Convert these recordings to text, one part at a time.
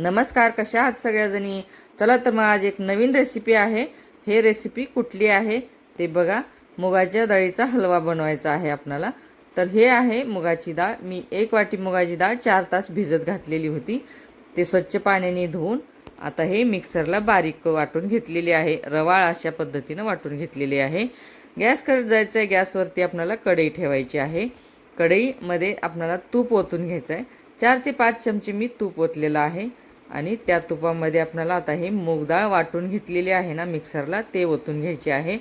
नमस्कार कशा आहात सगळ्याजणी? चला तर मग आज एक नवीन रेसिपी आहे. हे रेसिपी कुठली आहे ते बघा. मुगाच्या डाळीचा हलवा बनवायचा आहे आपणाला. तर हे आहे मुगाची डाळ. मी एक वाटी मुगाची डाळ चार तास भिजत घातलेली होती. ते स्वच्छ पाण्याने धुवून आता हे मिक्सरला बारीक वाटून घेतलेली आहे. रवाळ अशा पद्धतीनं वाटून घेतलेली आहे. गॅस करत जायचं आहे गॅसवरती आपल्याला कढई ठेवायची आहे. कढईमध्ये आपणाला तूप ओतून घ्यायचं आहे चार ते पाच चमचे मी तूप ओतलेलं आहे. आणि त्या तुपामध्ये आपल्याला आता हे मूग डाळ वाटून घेतलेली आहे ना मिक्सरला ते ओतून घ्यायचे आहे.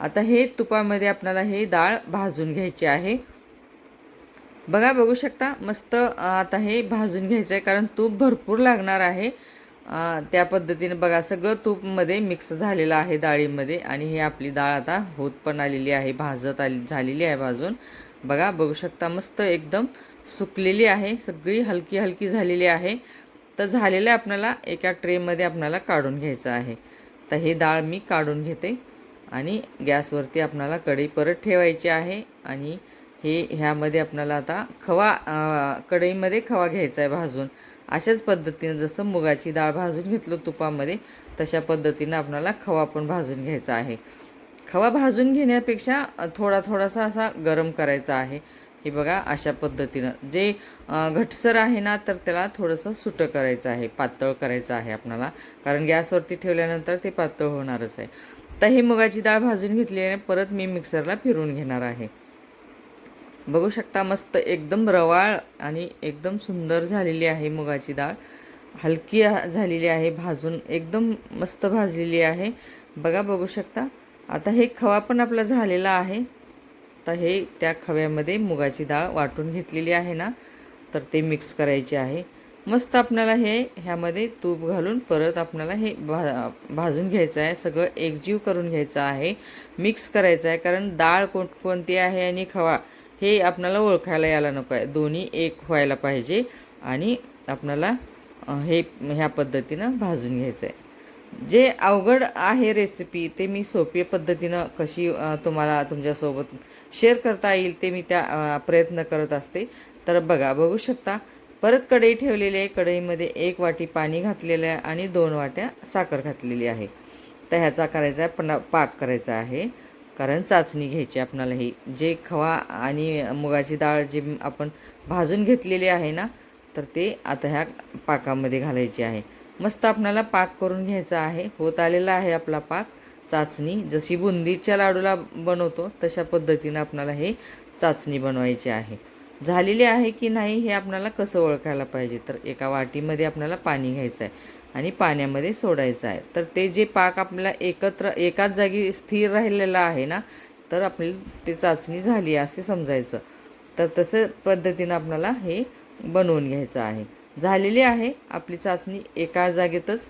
आता हे तुपामध्ये आपल्याला हे डाळ भाजून घ्यायची आहे. बघा बघू शकता मस्त आता हे भाजून घ्यायचं आहे कारण तूप भरपूर लागणार आहे. त्या पद्धतीने बघा सगळं तूपमध्ये मिक्स झालेलं आहे डाळीमध्ये आणि हे आपली डाळ आता होत पण आलेली आहे भाजत आली झालेली आहे भाजून. बघा बघू शकता मस्त एकदम सुकलेली आहे सगळी हलकी हलकी झालेली आहे. तर झालेलं आपल्याला एका ट्रेमध्ये आपणाला काढून घ्यायचं आहे. तर हे डाळ मी काढून घेते आणि गॅसवरती आपणाला कढई परत ठेवायची आहे आणि हे ह्यामध्ये आपणाला आता खवा कढईमध्ये खवा घ्यायचा आहे भाजून. अशाच पद्धतीनं जसं मुगाची डाळ भाजून घेतलं तुपामध्ये तशा पद्धतीनं आपणाला खवा पण भाजून घ्यायचा आहे. खवा भाजून घेण्यापेक्षा थोडा थोडासा असा गरम करायचा आहे. हे बघा अशा पद्धतीनं. जे घटसर आहे ना तर त्याला थोडंसं सुटं करायचं आहे पातळ करायचं आहे आपणाला. कारण गॅसवरती ठेवल्यानंतर ते पातळ होणारच आहे. तर हे मुगाची डाळ भाजून घेतली आहे परत मी मिक्सरला फिरून घेणार आहे. बघू शकता मस्त एकदम रवाळ आणि एकदम सुंदर झालेली आहे मुगाची डाळ. हलकी झालेली आहे भाजून एकदम मस्त भाजलेली आहे. बघा बघू शकता. आता हे खवा पण आपला झालेला आहे. आता हे त्या खव्यामध्ये मुगाची डाळ वाटून घेतलेली आहे ना तर ते मिक्स करायचे आहे. मस्त आपल्याला हे ह्यामध्ये तूप घालून परत आपल्याला हे भा भाजून घ्यायचं आहे. सगळं एकजीव करून घ्यायचं आहे. मिक्स करायचं आहे कारण डाळ कोण कोणती आहे आणि खवा हे आपल्याला ओळखायला यायला नको आहे. दोन्ही एक व्हायला पाहिजे आणि आपल्याला हे ह्या पद्धतीनं भाजून घ्यायचं आहे. जे अवघड आहे रेसिपी ते मी सोपी पद्धतीनं कशी तुम्हाला तुमच्यासोबत शेअर करता येईल ते मी त्या प्रयत्न करत असते. तर बघा बघू शकता परत कढई ठेवलेली आहे. कढईमध्ये एक वाटी पाणी घातलेलं आहे आणि दोन वाट्या साखर घातलेली आहे. तर ह्याचा करायचा आहे पण पाक करायचा आहे. कारण चाचणी घ्यायची आपणाला ही. जे खवा आणि मुगाची डाळ जे आपण भाजून घेतलेली आहे ना तर ते आता ह्या पाकामध्ये घालायची आहे. मस्त आपणाला पाक करून घ्यायचा आहे. होत आलेला आहे आपला पाक. चाचणी. जशी बुंदीच्या लाडूला बनवतो तशा पद्धतीनं आपणाला हे चाचणी बनवायची आहे. झालेली आहे की नाही हे आपणाला कसं ओळखायला पाहिजे? तर एका वाटीमध्ये आपल्याला पाणी घ्यायचं आहे आणि पाण्यामध्ये सोडायचं आहे. तर ते जे पाक आपल्याला एकत्र एकाच जागी स्थिर राहिलेलं आहे ना तर आपली ते चाचणी झाली असे समजायचं. तर तसं पद्धतीनं आपल्याला हे बनवून घ्यायचं आहे. झालेली आहे. आपली चाचणी एका जागेतच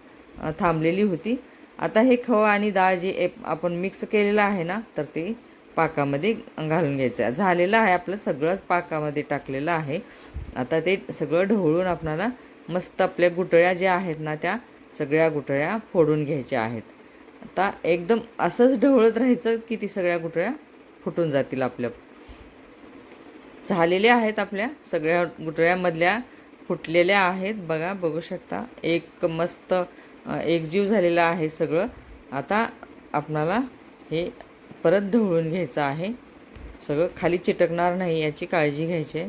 थांबलेली होती. आता हे खवा आणि डाळ जे एप- आपण मिक्स केलेलं आहे ना तर ते पाकामध्ये घालून घ्यायचं आहे. झालेलं आहे आपलं सगळंच पाकामध्ये टाकलेलं आहे. आता ते सगळं ढवळून आपणाला मस्त आपल्या गुटळ्या ज्या आहेत ना त्या सगळ्या गुटळ्या फोडून घ्यायच्या आहेत. आता एकदम असंच ढवळत राहायचं की ती सगळ्या गुटळ्या फुटून जातील आपल्या. झालेल्या आहेत आपल्या सगळ्या गुटळ्यामधल्या फुटलेल्या आहेत. बघा बघू शकता. एक मस्त एकजीव झालेला आहे सगळं. आता आपणाला हे परत ढवळून घ्यायचं आहे. सगळं खाली चिटकणार नाही याची काळजी घ्यायची आहे.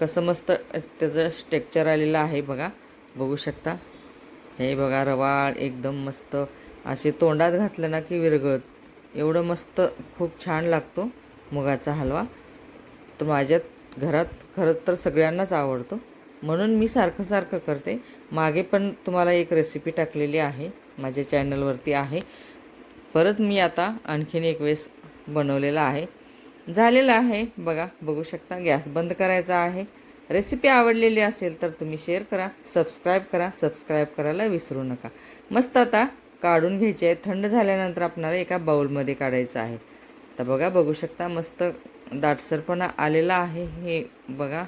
कसं मस्त त्याचं स्ट्रेक्चर आलेलं आहे बघा. बघू शकता. हे बघा रवाळ एकदम मस्त. असे तोंडात घातलं ना की विरगळत एवढं मस्त खूप छान लागतो मुगाचा हलवा. तर माझ्या घरात खरं तर सगळ्यांनाच आवडतो. म्हणून मी सारखं सारखं करते. मागे पण तुम्हाला एक रेसिपी टाकलेली आहे माझ्या चॅनलवरती आहे. परत मी आता आणखीन एक वेळेस बनवलेला आहे. झालेलं आहे. बघा बघू शकता गॅस बंद करायचा आहे. रेसिपी आवडलेली असेल तर तुम्ही शेअर करा सबस्क्राईब करा सबस्क्राईब करायला विसरू नका. मस्त आता काढून घ्यायचे आहे थंड झाल्यानंतर आपणाला एका बाऊलमध्ये काढायचं आहे. तर बघा बघू शकता मस्त दाटसरपणा आलेला आहे. हे बघा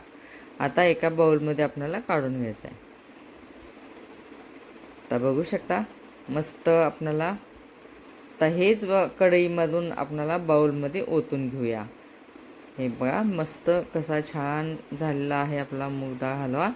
आता एका बाऊलमध्ये आपल्याला काढून घ्यायचं आहे. तर बघू शकता मस्त आपल्याला तर हेच कढईमधून आपल्याला बाऊलमध्ये ओतून घेऊया. हे बघा मस्त कसा छान झालेला आहे आपला मूग डाळ हलवा.